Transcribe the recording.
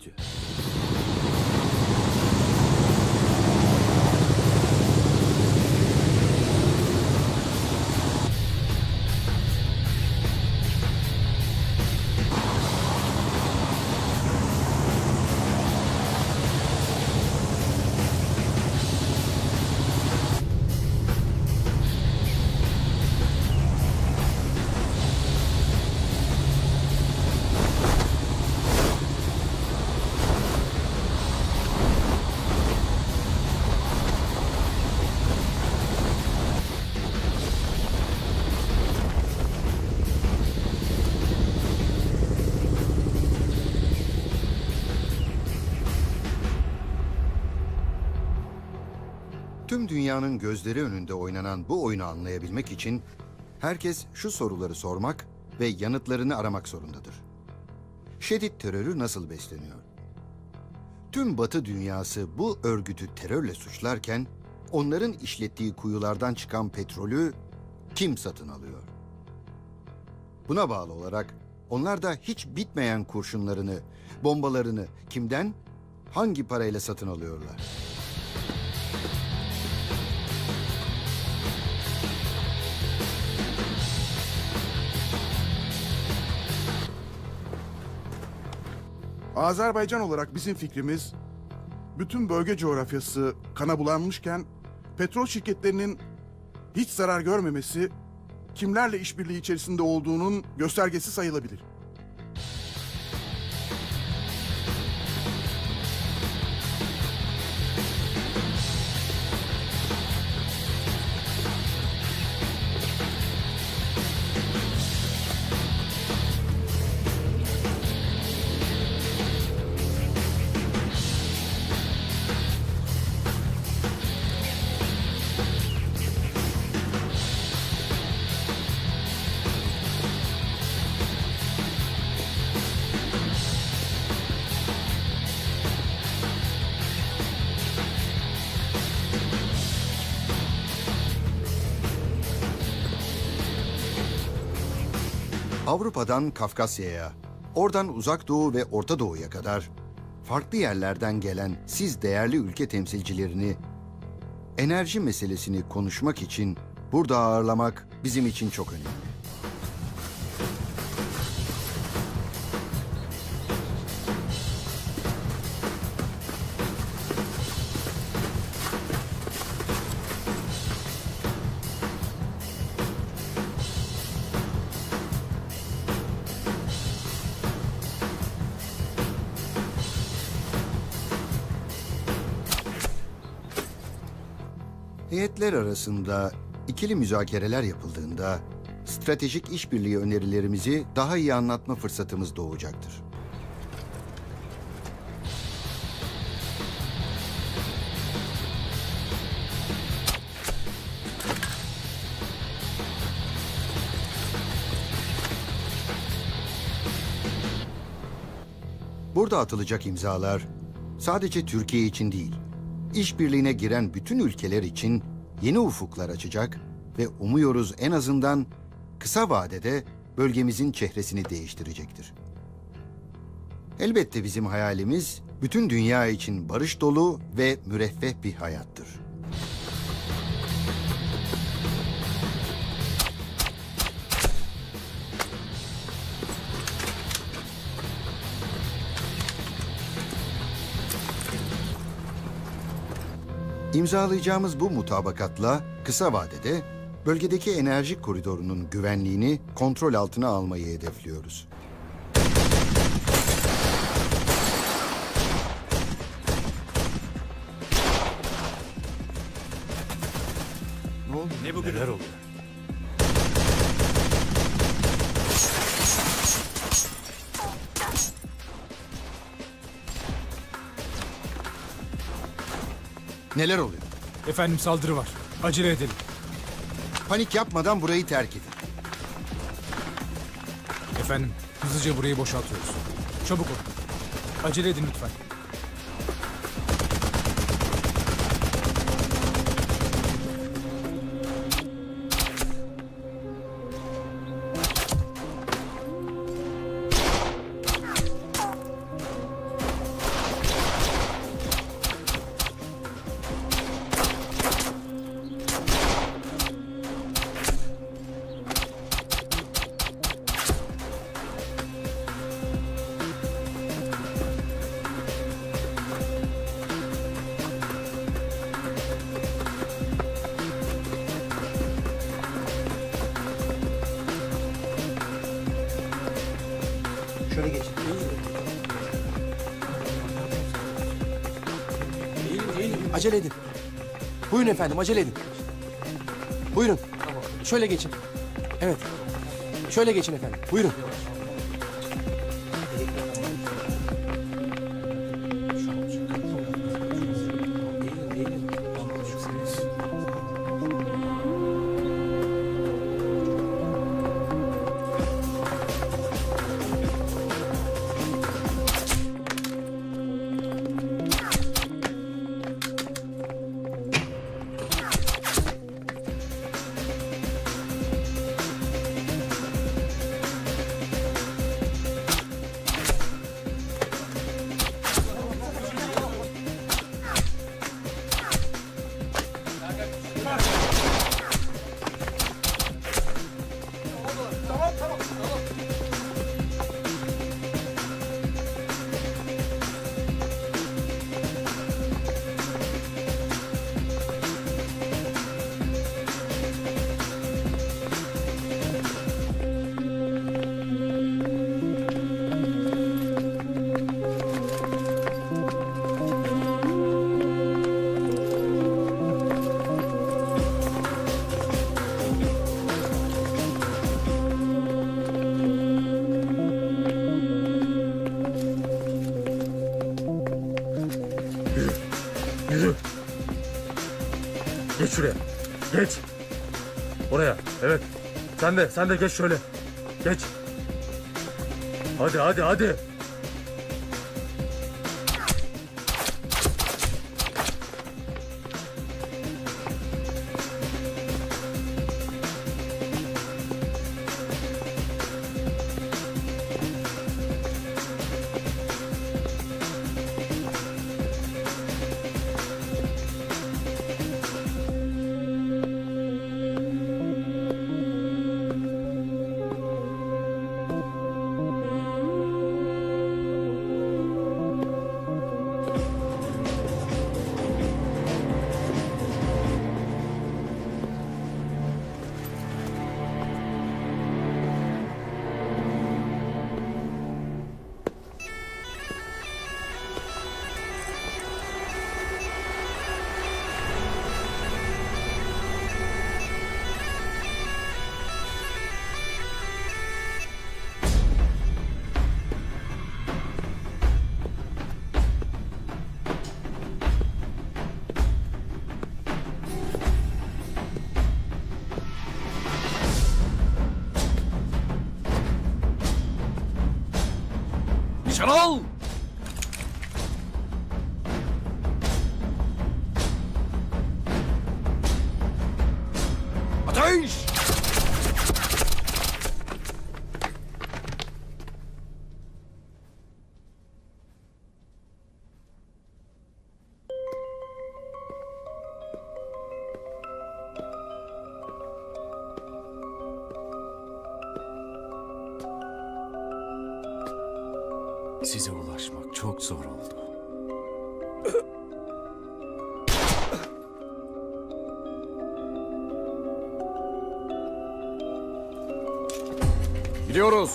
坚决。Tüm dünyanın gözleri önünde oynanan bu oyunu anlayabilmek için herkes şu soruları sormak ve yanıtlarını aramak zorundadır. Şiddet terörü nasıl besleniyor? Tüm Batı dünyası bu örgütü terörle suçlarken onların işlettiği kuyulardan çıkan petrolü kim satın alıyor? Buna bağlı olarak onlar da hiç bitmeyen kurşunlarını, bombalarını kimden, hangi parayla satın alıyorlar? Azerbaycan olarak bizim fikrimiz bütün bölge coğrafyası kana bulanmışken petrol şirketlerinin hiç zarar görmemesi kimlerle işbirliği içerisinde olduğunun göstergesi sayılabilir. Avrupa'dan Kafkasya'ya, oradan Uzak Doğu ve Orta Doğu'ya kadar farklı yerlerden gelen siz değerli ülke temsilcilerini enerji meselesini konuşmak için burada ağırlamak bizim için çok önemli. Heyetler arasında ikili müzakereler yapıldığında stratejik işbirliği önerilerimizi daha iyi anlatma fırsatımız doğacaktır. Burada atılacak imzalar sadece Türkiye için değil, işbirliğine giren bütün ülkeler için yeni ufuklar açacak ve umuyoruz en azından kısa vadede bölgemizin çehresini değiştirecektir. Elbette bizim hayalimiz bütün dünya için barış dolu ve müreffeh bir hayattır. İmzalayacağımız bu mutabakatla kısa vadede bölgedeki enerji koridorunun güvenliğini kontrol altına almayı hedefliyoruz. Ne oldu? Ne bu Neler oluyor? Neler oluyor? Efendim saldırı var. Acele edelim. Panik yapmadan burayı terk edin. Efendim hızlıca burayı boşaltıyoruz. Çabuk olun. Acele edin lütfen. Acele edin. Buyurun efendim acele edin. Buyurun. Şöyle geçin. Evet. Şöyle geçin efendim. Buyurun. Şuraya. Geç. Oraya. Evet. Sen de, sen de geç şöyle. Geç. Hadi, hadi, hadi. at! Size ulaşmak çok zor oldu. Gidiyoruz.